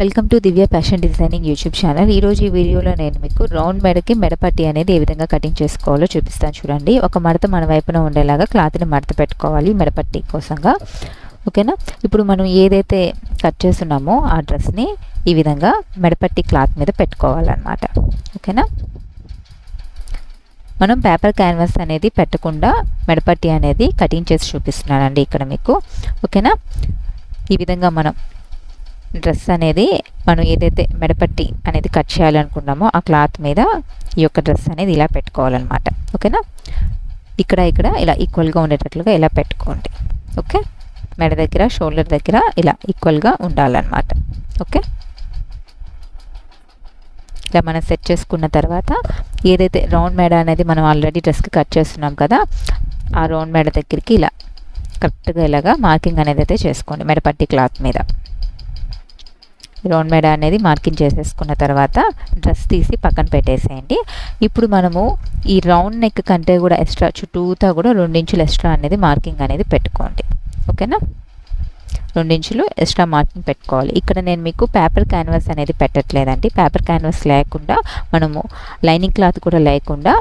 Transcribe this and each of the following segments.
Welcome to Divya fashion designing YouTube channel ఈరోజు ఈ వీడియోలో నేను మీకు రౌండ్ మెడకి మెడపట్టి అనేది ఏ విధంగా కటింగ్ చేసుకోవాలో చూపిస్తాను చూడండి. ఒక మడత మన వైపున ఉండేలాగా క్లాత్ని మడత పెట్టుకోవాలి మెడపట్టి కోసంగా. ఓకేనా ఇప్పుడు మనం ఏదైతే కట్ చేస్తున్నామో ఆ డ్రెస్ని ఈ విధంగా మెడపట్టి క్లాత్ మీద పెట్టుకోవాలన్నమాట. ఓకేనా మనం పేపర్ క్యాన్వాస్ అనేది పెట్టకుండా మెడపట్టి అనేది కటింగ్ చేసి చూపిస్తున్నానండి ఇక్కడ మీకు. ఓకేనా ఈ విధంగా మనం డ్రెస్ అనేది మనం ఏదైతే మెడపట్టి అనేది కట్ చేయాలనుకున్నామో ఆ క్లాత్ మీద ఈ యొక్క డ్రెస్ అనేది ఇలా పెట్టుకోవాలన్నమాట. ఓకేనా? ఇక్కడ ఇక్కడ ఇలా ఈక్వల్గా ఉండేటట్లుగా ఇలా పెట్టుకోండి. ఓకే? మెడ దగ్గర షోల్డర్ దగ్గర ఇలా ఈక్వల్గా ఉండాలన్నమాట. ఓకే? ఇలా మనం సెట్ చేసుకున్న తర్వాత ఏదైతే రౌండ్ మెడ అనేది మనం ఆల్రెడీ డ్రెస్కి కట్ చేస్తున్నాం కదా ఆ రౌండ్ మెడ దగ్గరికి ఇలా కరెక్ట్గా ఇలాగా మార్కింగ్ అనేది అయితే చేసుకోండి మెడపట్టి క్లాత్ మీద. రౌండ్ మెడ అనేది మార్కింగ్ చేసేసుకున్న తర్వాత డ్రెస్ తీసి పక్కన పెట్టేసేయండి. ఇప్పుడు మనము ఈ రౌండ్ నెక్ కంటే కూడా ఎక్స్ట్రా చుట్టూతా కూడా రెండించులు ఎక్స్ట్రా అనేది మార్కింగ్ అనేది పెట్టుకోండి. ఓకేనా? రెండించులు ఎక్స్ట్రా మార్కింగ్ పెట్టుకోవాలి. ఇక్కడ నేను మీకు పేపర్ క్యాన్వాస్ అనేది పెట్టట్లేదండి. పేపర్ క్యాన్వాస్ లేకుండా మనము లైనింగ్ క్లాత్ కూడా లేకుండా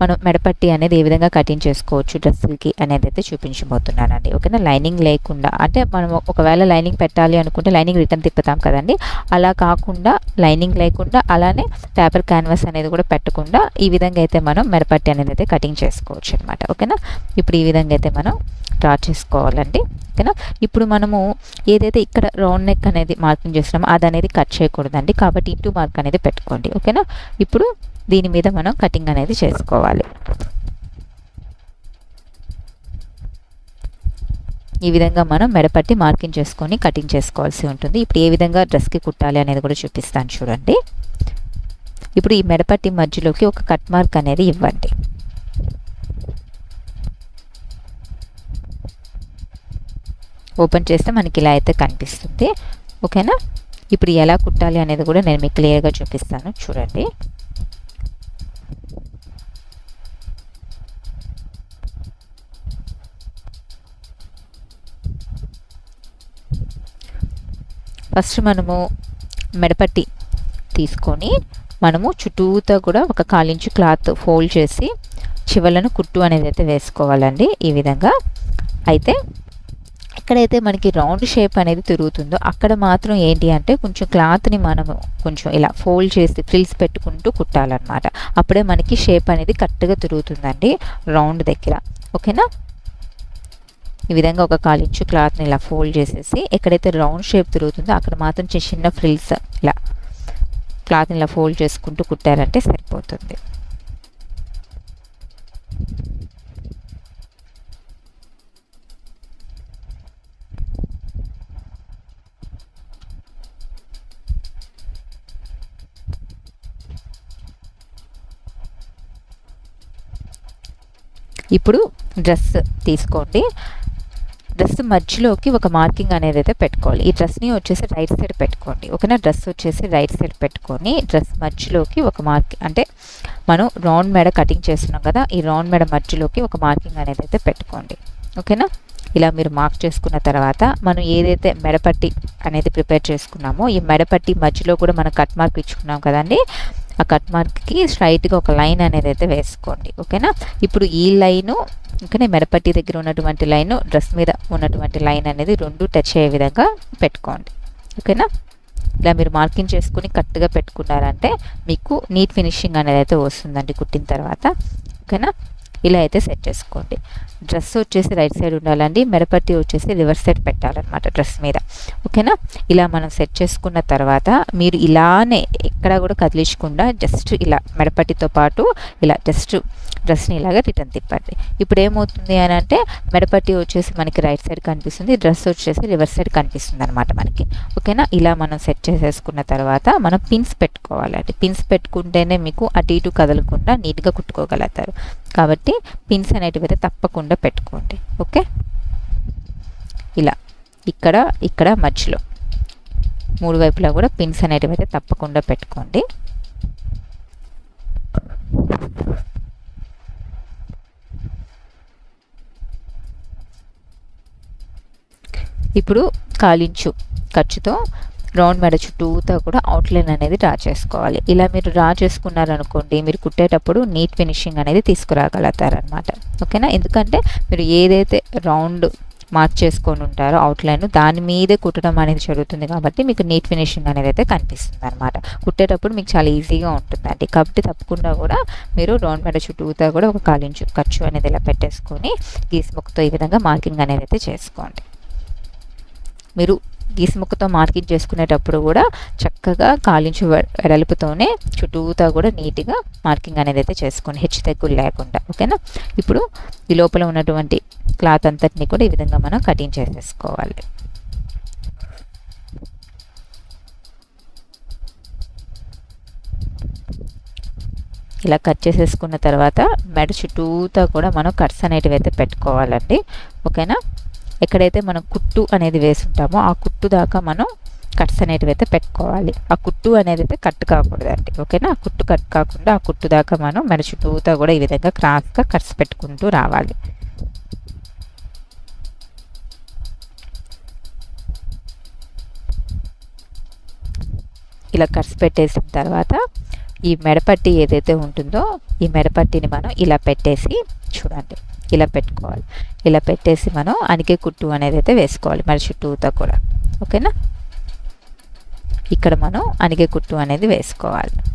మనం మెడపట్టి అనేది ఏ విధంగా కటింగ్ చేసుకోవచ్చు డ్రెస్సులకి అనేది అయితే చూపించబోతున్నానండి. ఓకేనా? లైనింగ్ లేకుండా అంటే మనం ఒకవేళ లైనింగ్ పెట్టాలి అనుకుంటే లైనింగ్ రిటర్న్ తిప్పుతాం కదండి. అలా కాకుండా లైనింగ్ లేకుండా అలానే పేపర్ క్యాన్వాస్ అనేది కూడా పెట్టకుండా ఈ విధంగా అయితే మనం మెడపట్టి అనేది అయితే కటింగ్ చేసుకోవచ్చు అనమాట ఓకేనా? ఇప్పుడు ఈ విధంగా అయితే మనం డ్రా చేసుకోవాలండి. ఓకేనా? ఇప్పుడు మనము ఏదైతే ఇక్కడ రౌండ్ నెక్ అనేది మార్కింగ్ చేస్తున్నామో అది అనేది కట్ చేయకూడదండి. కాబట్టి ఇంటూ మార్క్ అనేది పెట్టుకోండి. ఓకేనా? ఇప్పుడు దీని మీద మనం కటింగ్ అనేది చేసుకోవాలి. ఈ విధంగా మనం మెడపట్టి మార్కింగ్ చేసుకొని కటింగ్ చేసుకోవాల్సి ఉంటుంది. ఇప్పుడు ఏ విధంగా డ్రెస్కి కుట్టాలి అనేది కూడా చూపిస్తాను చూడండి. ఇప్పుడు ఈ మెడపట్టి మధ్యలోకి ఒక కట్ మార్క్ అనేది ఇవ్వండి. ఓపెన్ చేస్తే మనకి ఇలా అయితే కనిపిస్తుంది. ఓకేనా? ఇప్పుడు ఎలా కుట్టాలి అనేది కూడా నేను మీకు క్లియర్గా చూపిస్తాను. చూడండి. ఫస్ట్ మనము మెడపట్టి తీసుకొని మనము చుట్టూతో కూడా ఒక కాలించు క్లాత్ ఫోల్డ్ చేసి చివలను కుట్టు అనేది అయితే వేసుకోవాలండి ఈ విధంగా. అయితే ఎక్కడైతే మనకి రౌండ్ షేప్ అనేది తిరుగుతుందో అక్కడ మాత్రం ఏంటి అంటే కొంచెం క్లాత్ని మనము కొంచెం ఇలా ఫోల్డ్ చేసి ఫ్రిల్స్ పెట్టుకుంటూ కుట్టాలన్నమాట. అప్పుడే మనకి షేప్ అనేది కరెక్ట్గా తిరుగుతుందండి రౌండ్ దగ్గర. ఓకేనా? ఈ విధంగా ఒక కాలించు క్లాత్ని ఇలా ఫోల్డ్ చేసేసి ఎక్కడైతే రౌండ్ షేప్ తిరుగుతుందో అక్కడ మాత్రం చిన్న చిన్న ఫ్రిల్స్ ఇలా క్లాత్ని ఇలా ఫోల్డ్ చేసుకుంటూ కుట్టారంటే సరిపోతుంది. ఇప్పుడు డ్రెస్ తీసుకోండి. డ్రెస్ మధ్యలోకి ఒక మార్కింగ్ అనేది అయితే పెట్టుకోవాలి. ఈ డ్రెస్ని వచ్చేసి రైట్ సైడ్ పెట్టుకోండి. ఓకేనా? డ్రెస్ వచ్చేసి రైట్ సైడ్ పెట్టుకొని డ్రెస్ మధ్యలోకి ఒక మార్కింగ్ అంటే మనం రౌండ్ మెడ కటింగ్ చేస్తున్నాం కదా ఈ రౌండ్ మెడ మధ్యలోకి ఒక మార్కింగ్ అనేది అయితే పెట్టుకోండి. ఓకేనా? ఇలా మీరు మార్క్ చేసుకున్న తర్వాత మనం ఏదైతే మెడపట్టి అనేది ప్రిపేర్ చేసుకున్నామో ఈ మెడపట్టి మధ్యలో కూడా మనం కట్ మార్క్ ఇచ్చుకున్నాం కదండి ఆ కట్ మార్క్కి స్ట్రైట్గా ఒక లైన్ అనేది అయితే వేసుకోండి ఓకేనా ఇప్పుడు ఈ లైను ఇంకనే మెడపట్టి దగ్గర ఉన్నటువంటి లైను డ్రెస్ మీద ఉన్నటువంటి లైన్ అనేది రెండు టచ్ అయ్యే విధంగా పెట్టుకోండి ఓకేనా ఇలా మీరు మార్కింగ్ చేసుకుని కరెక్ట్గా పెట్టుకున్నారంటే మీకు నీట్ ఫినిషింగ్ అనేది అయితే వస్తుందండి కుట్టిన తర్వాత ఓకేనా ఇలా అయితే సెట్ చేసుకోండి. డ్రెస్ వచ్చేసి రైట్ సైడ్ ఉండాలండి. మెడపట్టి వచ్చేసి రివర్స్ సైడ్ పెట్టాలన్నమాట డ్రెస్ మీద. ఓకేనా ఇలా మనం సెట్ చేసుకున్న తర్వాత మీరు ఇలానే ఎక్కడ కూడా కదిలించకుండా జస్ట్ ఇలా మెడపట్టితో పాటు ఇలా జస్ట్ డ్రెస్ని ఇలాగ రిటర్న్ తిప్పండి. ఇప్పుడు ఏమవుతుంది అని అంటే మెడపట్టి వచ్చేసి మనకి రైట్ సైడ్ కనిపిస్తుంది డ్రెస్ వచ్చేసి రివర్స్ సైడ్ కనిపిస్తుంది అనమాట మనకి. ఓకేనా? ఇలా మనం సెట్ చేసేసుకున్న తర్వాత మనం పిన్స్ పెట్టుకోవాలండి. పిన్స్ పెట్టుకుంటేనే మీకు అటు ఇటు కదలకుండా నీట్గా కుట్టుకోగలుగుతారు. కాబట్టి పిన్స్ అనేటివి అయితే తప్పకుండా పెట్టుకోండి. ఓకే? ఇలా. ఇక్కడ ఇక్కడ మధ్యలో. మూడు వైపులా కూడా పిన్స్ అనేటివి అయితే తప్పకుండా పెట్టుకోండి. ఇప్పుడు కాలించు ఖర్చుతో రౌండ్ మెడ చుట్టూతో కూడా అవుట్లైన్ అనేది డ్రా చేసుకోవాలి. ఇలా మీరు డ్రా చేసుకున్నారనుకోండి మీరు కుట్టేటప్పుడు నీట్ ఫినిషింగ్ అనేది తీసుకురాగలుగుతారనమాట ఓకేనా? ఎందుకంటే మీరు ఏదైతే రౌండ్ మార్క్ చేసుకొని ఉంటారో అవుట్లైన్ దాని మీదే కుట్టడం అనేది జరుగుతుంది కాబట్టి మీకు నీట్ ఫినిషింగ్ అనేది అయితే కనిపిస్తుంది అనమాట కుట్టేటప్పుడు మీకు చాలా ఈజీగా ఉంటుందండి. కాబట్టి తప్పకుండా కూడా మీరు రౌండ్ మెడ చుట్టూతో కూడా ఒక కాలించు ఖర్చు అనేది ఇలా పెట్టేసుకొని గీస్ ముక్కతో ఈ విధంగా మార్కింగ్ అనేది అయితే చేసుకోండి. మీరు గీసి ముక్కతో మార్కింగ్ చేసుకునేటప్పుడు కూడా చక్కగా కాలించు వెడల్పుతోనే చుట్టూతా కూడా నీట్గా మార్కింగ్ అనేది అయితే చేసుకుని హెచ్చు తగ్గులు లేకుండా ఓకేనా? ఇప్పుడు ఈ లోపల ఉన్నటువంటి క్లాత్ అంతటిని కూడా ఈ విధంగా మనం కటింగ్ చేసేసుకోవాలి. ఇలా కట్ చేసేసుకున్న తర్వాత మెడ చుట్టూతా కూడా మనం కట్స్ అనేటివి అయితే పెట్టుకోవాలండి ఓకేనా? ఎక్కడైతే మనం కుట్టు అనేది వేసుంటామో ఆ కుట్టు దాకా మనం కట్స్ అనేటివి అయితే పెట్టుకోవాలి. ఆ కుట్టు అనేది అయితే కట్ కాకూడదండి. ఓకేనా? ఆ కుట్టు కట్ కాకుండా ఆ కుట్టు దాకా మనం మెడ కూడా ఈ విధంగా క్రాస్గా కట్స్ పెట్టుకుంటూ రావాలి. ఇలా కట్స్ పెట్టేసిన తర్వాత ఈ మెడపట్టి ఏదైతే ఉంటుందో ఈ మెడపట్టిని మనం ఇలా పెట్టేసి చూడండి. ఇలా పెట్టుకోవాలి. ఇలా పెట్టేసి మనం అనికే కుట్టు అనేది అయితే వేసుకోవాలి. మరి చుట్టూతో కూడా. ఓకేనా? ఇక్కడ మనం అనిగే కుట్టు అనేది వేసుకోవాలి.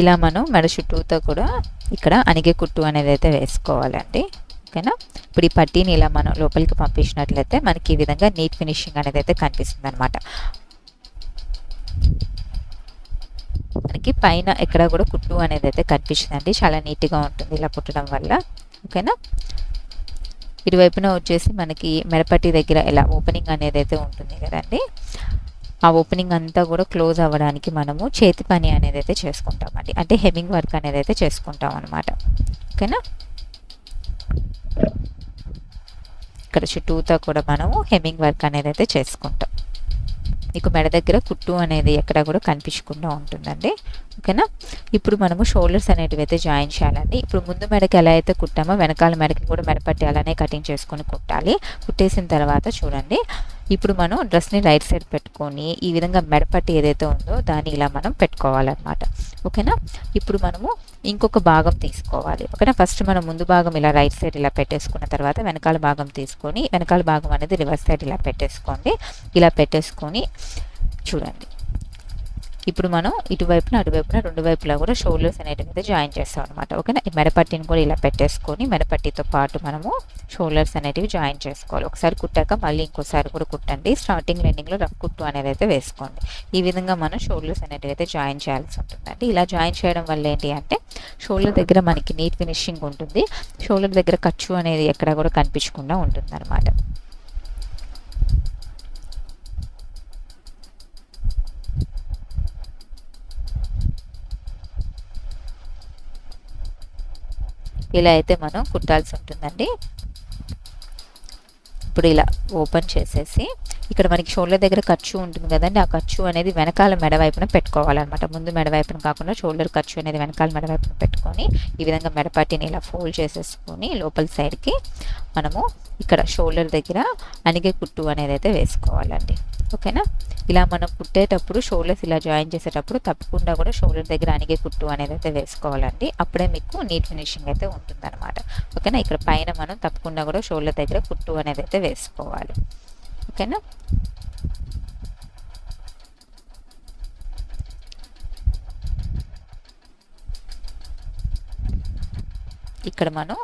ఇలా మనం మెడ చుట్టూతో కూడా ఇక్కడ అనిగే కుట్టు అనేది అయితే వేసుకోవాలండి. ఓకేనా? ఇప్పుడు ఈ పట్టీని ఇలా మనం లోపలికి పంపించినట్లయితే మనకి ఈ విధంగా నీట్ ఫినిషింగ్ అనేది అయితే కనిపిస్తుంది అనమాట మనకి పైన ఎక్కడ కూడా కుట్టు అనేది అయితే కనిపిస్తుందండి చాలా నీట్గా ఉంటుంది ఇలా కుట్టడం వల్ల. ఓకేనా? ఇటువైపున వచ్చేసి మనకి మెడపట్టి దగ్గర ఇలా ఓపెనింగ్ అనేది అయితే ఉంటుంది కదండి. ఆ ఓపెనింగ్ అంతా కూడా క్లోజ్ అవ్వడానికి మనము చేతి పని అనేది అయితే చేసుకుంటామండి అంటే హెమింగ్ వర్క్ అనేది అయితే చేసుకుంటాం అనమాట ఓకేనా? ఇక్కడ చుట్టూతో కూడా మనము హెమింగ్ వర్క్ అనేది అయితే చేసుకుంటాం. మీకు మెడ దగ్గర కుట్టు అనేది ఎక్కడ కూడా కనిపించకుండా ఉంటుందండి. ఓకేనా? ఇప్పుడు మనము షోల్డర్స్ అనేటివి అయితే జాయిన్ చేయాలండి. ఇప్పుడు ముందు మెడకి ఎలా అయితే కుట్టామో వెనకాల మెడకి కూడా మెడపట్టి అలానే కటింగ్ చేసుకొని కుట్టాలి. కుట్టేసిన తర్వాత చూడండి. ఇప్పుడు మనం డ్రెస్ని రైట్ సైడ్ పెట్టుకొని ఈ విధంగా మెడపట్టి ఏదైతే ఉందో దాన్ని ఇలా మనం పెట్టుకోవాలన్నమాట. ఓకేనా? ఇప్పుడు మనము ఇంకొక భాగం తీసుకోవాలి. ఓకేనా? ఫస్ట్ మనం ముందు భాగం ఇలా రైట్ సైడ్ ఇలా పెట్టేసుకున్న తర్వాత వెనకాల భాగం తీసుకొని వెనకాల భాగం అనేది రివర్స్ సైడ్ ఇలా పెట్టేసుకోండి. ఇలా పెట్టేసుకొని చూడండి. ఇప్పుడు మనం ఇటువైపున అటువైపున రెండు వైపులా కూడా షోల్డర్స్ అనేటివి అయితే జాయిన్ చేస్తాం అనమాట ఓకేనా? ఈ మెడపట్టిని కూడా ఇలా పెట్టేసుకొని మెడపట్టితో పాటు మనము షోల్డర్స్ అనేటివి జాయిన్ చేసుకోవాలి. ఒకసారి కుట్టాక మళ్ళీ ఇంకోసారి కూడా కుట్టండి. స్టార్టింగ్ ఎండింగ్లో రఫ్ కుట్టు అనేది అయితే వేసుకోండి. ఈ విధంగా మనం షోల్డర్స్ అనేటివి అయితే జాయిన్ చేయాల్సి ఉంటుందండి. ఇలా జాయిన్ చేయడం వల్ల ఏంటి అంటే షోల్డర్ దగ్గర మనకి నీట్ ఫినిషింగ్ ఉంటుంది. షోల్డర్ దగ్గర ఖర్చు అనేది ఎక్కడ కూడా కనిపించకుండా ఉంటుంది ఇలా అయితే మనం కుట్టాల్సి ఉంటుందండి. ఇప్పుడు ఇలా ఓపెన్ చేసేసి ఇక్కడ మనకి షోల్డర్ దగ్గర ఖర్చు ఉంటుంది కదండి. ఆ ఖర్చు అనేది వెనకాల మెడ వైపున పెట్టుకోవాలన్నమాట. ముందు మెడ వైపున కాకుండా షోల్డర్ ఖర్చు అనేది వెనకాల మెడ వైపున పెట్టుకొని ఈ విధంగా మెడపట్టిని ఇలా ఫోల్డ్ చేసేసుకొని లోపల సైడ్కి మనము ఇక్కడ షోల్డర్ దగ్గర అనిగే కుట్టు అనేది అయితే వేసుకోవాలండి. ఓకేనా? ఇలా మనం కుట్టేటప్పుడు షోల్డర్స్ ఇలా జాయిన్ చేసేటప్పుడు తప్పకుండా కూడా షోల్డర్ దగ్గర అనిగే కుట్టు అనేది అయితే వేసుకోవాలండి. అప్పుడే మీకు నీట్ ఫినిషింగ్ అయితే ఉంటుందన్నమాట. ఓకేనా? ఇక్కడ పైన మనం తప్పకుండా కూడా షోల్డర్ దగ్గర కుట్టు అనేది అయితే వేసుకోవాలి. ఓకేనా ఇక్కడ మనం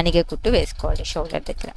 అనిగే కుట్టు వేసుకోవాలి షోల్డర్ దగ్గర.